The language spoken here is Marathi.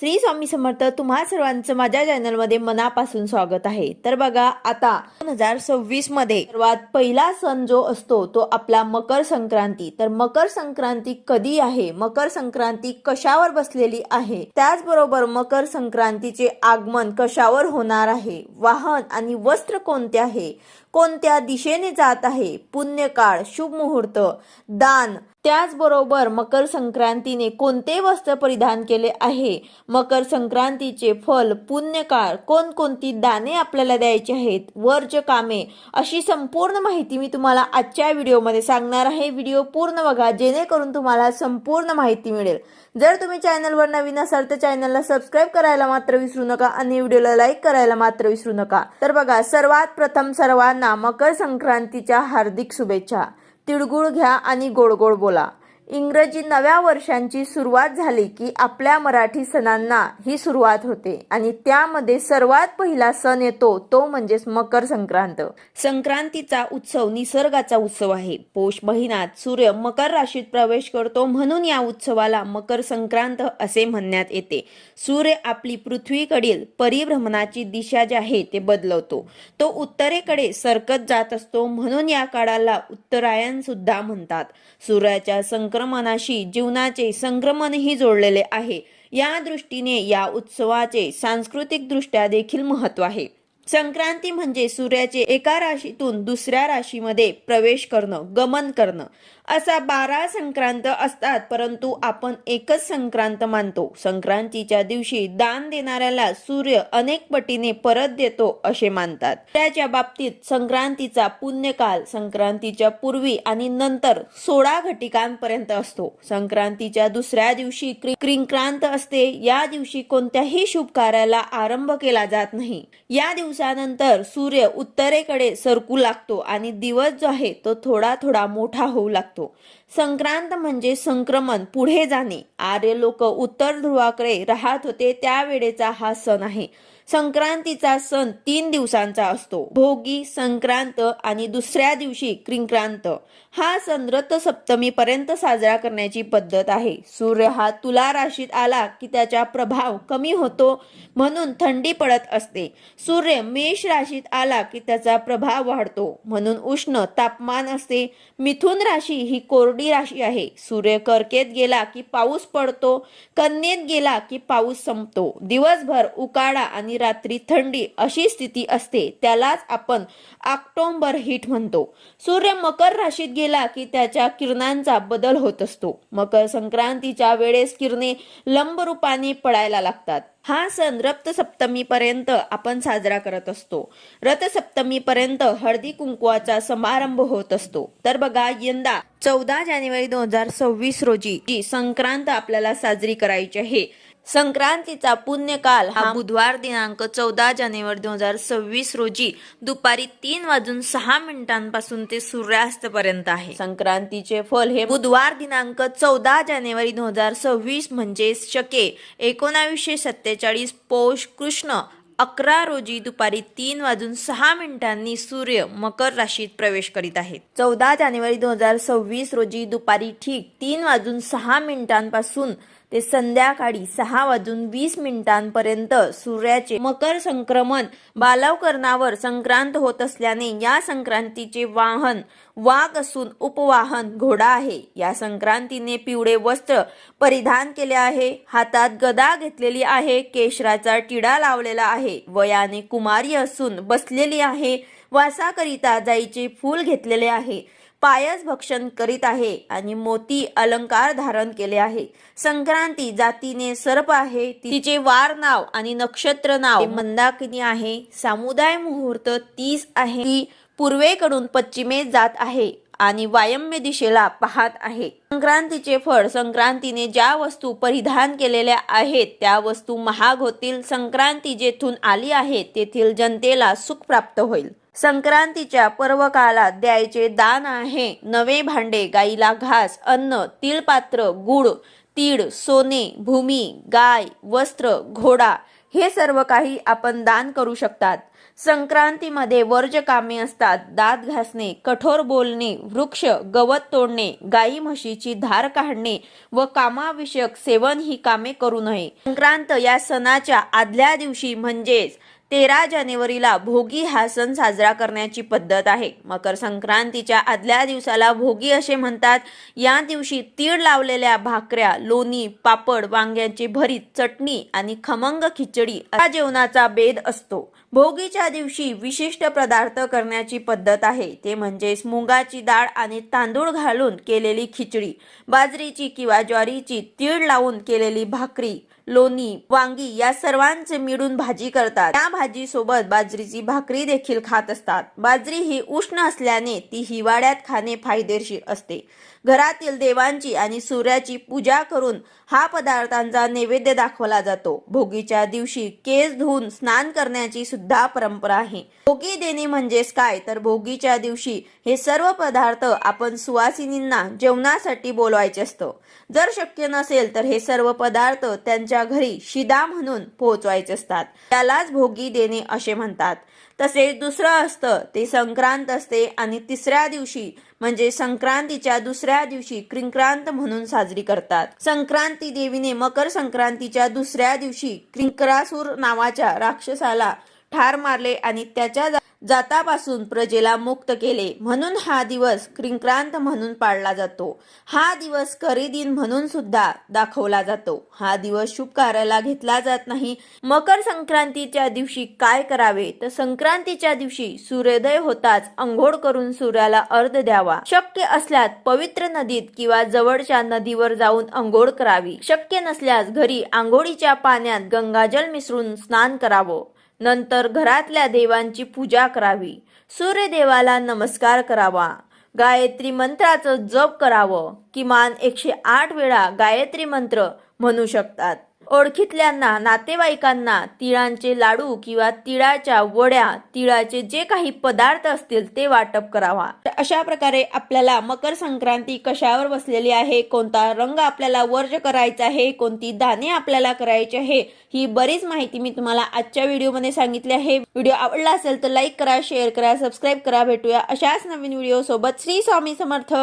श्री स्वामी समर्थ तुम्हा सर्वांचं माझ्या चॅनलमध्ये मनापासून स्वागत आहे. तर बघा आता दोन हजार सव्वीसमध्ये सर्वात पहिला सण जो असतो तो आपला मकर संक्रांती. तर मकर संक्रांती कधी आहे? मकर संक्रांती कशावर बसलेली आहे? त्याचबरोबर मकर संक्रांतीचे आगमन कशावर होणार आहे? वाहन आणि वस्त्र कोणते आहे? कोणत्या दिशेने जात आहे? पुण्यकाळ शुभ मुहूर्त दान त्याचबरोबर मकर संक्रांतीने कोणते वस्त्र परिधान केले आहे? मकर संक्रांतीचे फल पुण्यकाळ कोणकोणती दाने आपल्याला द्यायची आहेत? वर्ज कामे अशी संपूर्ण माहिती मी तुम्हाला आजच्या व्हिडिओमध्ये सांगणार आहे. व्हिडिओ पूर्ण बघा जेणेकरून तुम्हाला संपूर्ण माहिती मिळेल. जर तुम्ही चॅनलवर नवीन असाल तर चॅनलला सबस्क्राईब करायला मात्र विसरू नका आणि व्हिडिओला लाईक करायला मात्र विसरू नका. तर बघा सर्वात प्रथम सर्वांना मकर संक्रांतीच्या हार्दिक शुभेच्छा. तिळगुळ घ्या आणि गोड गोड बोला इंग्रजी नव्या वर्षांची सुरुवात झाली की आपल्या मराठी सणांना ही सुरुवात होते. आणि त्यामध्ये सर्वात पहिला सण येतो तो म्हणजेच मकर संक्रांत. संक्रांतीचा उत्सव निसर्गाचा उत्सव आहे. पौष महिन्यात सूर्य मकर राशीत प्रवेश करतो म्हणून या उत्सवाला मकर संक्रांत असे म्हणण्यात येते. सूर्य आपली पृथ्वीकडील परिभ्रमणाची दिशा जी आहे ते बदलवतो. तो उत्तरेकडे सरकत जात असतो म्हणून या काळाला उत्तरायण सुद्धा म्हणतात. सूर्याच्या संक्रमणाशी जीवनाचे संक्रमणही जोडलेले आहे. या दृष्टीने या उत्सवाचे सांस्कृतिकदृष्ट्या देखील महत्त्व आहे. संक्रांती म्हणजे सूर्याचे एका राशीतून दुसऱ्या राशीमध्ये प्रवेश करणं गमन करणं. असा बारा संक्रांत असतात परंतु आपण एकच संक्रांत मानतो. संक्रांतीच्या दिवशी दान देणाऱ्याला सूर्य अनेक पटीने परत देतो असे मानतात. त्याच्या बाबतीत संक्रांतीचा पुण्यकाल संक्रांतीच्या पूर्वी आणि नंतर सोळा घटिकांपर्यंत असतो. संक्रांतीच्या दुसऱ्या दिवशी क्रिंक्रांत असते. या दिवशी कोणत्याही शुभ कार्याला आरंभ केला जात नाही. या दिवशी दिवसानंतर सूर्य उत्तरेकडे सरकू लागतो आणि दिवस जो आहे तो थोडा थोडा मोठा होऊ लागतो. संक्रांत म्हणजे संक्रमण पुढे जाणे. आर्य लोक उत्तर ध्रुवाकडे राहत होते त्यावेळेचा हा सण आहे. संक्रांतीचा सण तीन दिवसांचा असतो. भोगी संक्रांत आणि दुसऱ्या दिवशी क्रिंक्रांत. हा सण रथसप्तमी पर्यंत साजरा करण्याची पद्धत आहे. सूर्य हा तुला राशीत आला की त्याचा प्रभाव कमी होतो म्हणून थंडी पडत असते. सूर्य मेष राशीत आला की त्याचा प्रभाव वाढतो म्हणून उष्ण तापमान असते. मिथुन राशी ही कोरडी राशी आहे. सूर्य कर्केत गेला की पाऊस पडतो. कन्येत गेला की पाऊस संपतो. दिवसभर उकाडा आणि रात्री थंडी अशी स्थिती असते त्यालाच आपण ऑक्टोंबर हीट म्हणतो. सूर्य मकर राशीत गेला की त्याच्या किरणांचा बदल होत असतो. मकर संक्रांतीच्या वेळेस किरणे लंब रूपाने पडायला लागतात. हा सण रथसप्तमी पर्यंत आपण साजरा करत असतो. रथसप्तमी पर्यंत हळदी कुंकवाचा समारंभ होत असतो. तर बघा यंदा चौदा जानेवारी दोन हजार सव्वीस रोजी जी संक्रांत आपल्याला साजरी करायची आहे. संक्रांतीचा पुण्यकाल हा बुधवार दिनांक चौदा जानेवारी दोन हजार सव्वीस रोजी दुपारी तीन वाजून सहा मिनिटांपासून ते सूर्यास्त पर्यंत आहे. संक्रांतीचे फल हे बुधवार दिनांक चौदा जानेवारी दोन हजार सव्वीस म्हणजे शके एकोणावीसशे सत्तेचाळीस पौष कृष्ण अकरा रोजी दुपारी तीन वाजून सहा मिनिटांनी सूर्य मकर राशीत प्रवेश करीत आहे चौदा जानेवारी दोन हजार सव्वीस रोजी दुपारी ठीक तीन वाजून सहा मिनिटांपासून ते संध्याकाळी सहा वाजून वीस मिनिटांपर्यंत सूर्याचे मकर संक्रमण बालवकरणावर संक्रांत होत असल्याने या संक्रांतीचे वाहन वाघ असून उपवाहन घोडा आहे. या संक्रांतीने पिवळे वस्त्र परिधान केले आहे. हातात गदा घेतलेली आहे. केशराचा टिडा लावलेला आहे. वयाने कुमारी असून बसलेली आहे. वासाकरिता जाईचे फूल घेतलेले आहे. पायस भक्षण करीत आहे आणि मोती अलंकार धारण केले आहे. संक्रांती जातीने सर्प आहे. तिचे वार नाव आणि नक्षत्र नाव मंदाकिनी आहे. सामुदाय मुहूर्त तीस आहे. ती पूर्वेकडून पश्चिमेत जात आहे आणि वायम्य दिशेला पाहत आहे. संक्रांतीचे फळ संक्रांतीने ज्या वस्तू परिधान केलेल्या आहेत त्या वस्तू महाग होतील. संक्रांती जेथून आली आहे तेथील जनतेला सुख प्राप्त होईल. संक्रांतीच्या पर्वकाळात द्यायचे दान आहे. नवे भांडे गाईला घास अन्न तिळपात्र गुळ तीळ सोने भूमी गाय वस्त्र घोडा हे सर्व काही आपण दान करू शकतात. संक्रांतीमध्ये वर्ज कामे असतात. दात घासणे कठोर बोलणे वृक्ष गवत तोडणे गाई म्हशीची धार काढणे व कामाविषयक सेवन ही कामे करू नये. संक्रांत या सणाच्या आदल्या दिवशी म्हणजेच तेरा जानेवारीला भोगी हा सण साजरा करण्याची पद्धत आहे. मकर संक्रांतीच्या आदल्या दिवसाला भोगी असे म्हणतात. या दिवशी तीळ लावलेल्या भाकऱ्या लोणी पापड वांग्यांची भरीत चटणी आणि खमंग खिचडी हा जेवणाचा बेद असतो. भोगीच्या दिवशी विशिष्ट पदार्थ करण्याची पद्धत आहे. ते म्हणजेच मुगाची डाळ आणि तांदूळ घालून केलेली खिचडी बाजरीची किंवा ज्वारीची तीळ लावून केलेली भाकरी लोणी वांगी या सर्वांचे मिळून भाजी करतात. त्या भाजी सोबत बाजरीची भाकरी देखील खात असतात. बाजरी ही उष्ण असल्याने ती हिवाळ्यात खाणे फायदेशीर असते. घरातील देवांची आणि सूर्याची पूजा करून हा पदार्थांचा नैवेद्य दाखवला जातो. भोगीच्या दिवशी केस धुवून स्नान करण्याची सुद्धा परंपरा आहे. भोगी देणे म्हणजेच काय? तर भोगीच्या दिवशी हे सर्व पदार्थ आपण सुवासिनींना जेवणासाठी बोलवायचे असतं. जर शक्य नसेल तर हे सर्व पदार्थ त्यांच्या घरी शिदा म्हणून पोहोचवायचे असतात. त्यालाच भोगी देणे असे म्हणतात. तसेच दुसरं असतं ते संक्रांत असते आणि तिसऱ्या दिवशी म्हणजे संक्रांतीच्या दुसऱ्या दिवशी क्रिंक्रांत म्हणून साजरी करतात. संक्रांती देवीने मकर संक्रांतीच्या दुसऱ्या दिवशी क्रिंकरासूर नावाच्या राक्षसाला ठार मारले आणि त्याच्या जा- जातापासून प्रजेला मुक्त केले. म्हणून हा दिवस क्रिंक्रांत म्हणून पाळला जातो. हा दिवस करी दिन म्हणून सुद्धा दाखवला जातो. हा दिवस शुभ कार्याला घेतला जात नाही. मकर संक्रांतीच्या दिवशी काय करावे? तर संक्रांतीच्या दिवशी सूर्योदय होताच अंघोळ करून सूर्याला अर्ध द्यावा. शक्य असल्यास पवित्र नदीत किंवा जवळच्या नदीवर जाऊन अंघोळ करावी. शक्य नसल्यास घरी आंघोळीच्या पाण्यात गंगाजल मिसळून स्नान करावं. नंतर घरातल्या देवांची पूजा करावी. सूर्यदेवाला नमस्कार करावा. गायत्री मंत्राचं जप करावं. किमान एकशे आठ वेळा गायत्री मंत्र म्हणू शकतात. ओळखीतल्यांना नातेवाईकांना तिळांचे लाडू किंवा तिळाच्या वड्या तिळाचे जे काही पदार्थ असतील ते वाटप करावा. तर अशा प्रकारे आपल्याला मकर संक्रांती कशावर बसलेली आहे कोणता रंग आपल्याला वर्ज करायचा आहे कोणती दाणे आपल्याला करायची आहे ही बरीच माहिती मी तुम्हाला आजच्या व्हिडिओमध्ये सांगितली आहे. व्हिडिओ आवडला असेल तर लाईक करा शेअर करा सबस्क्राईब करा भेटूया अशाच नवीन व्हिडिओ सोबत श्री स्वामी समर्थ!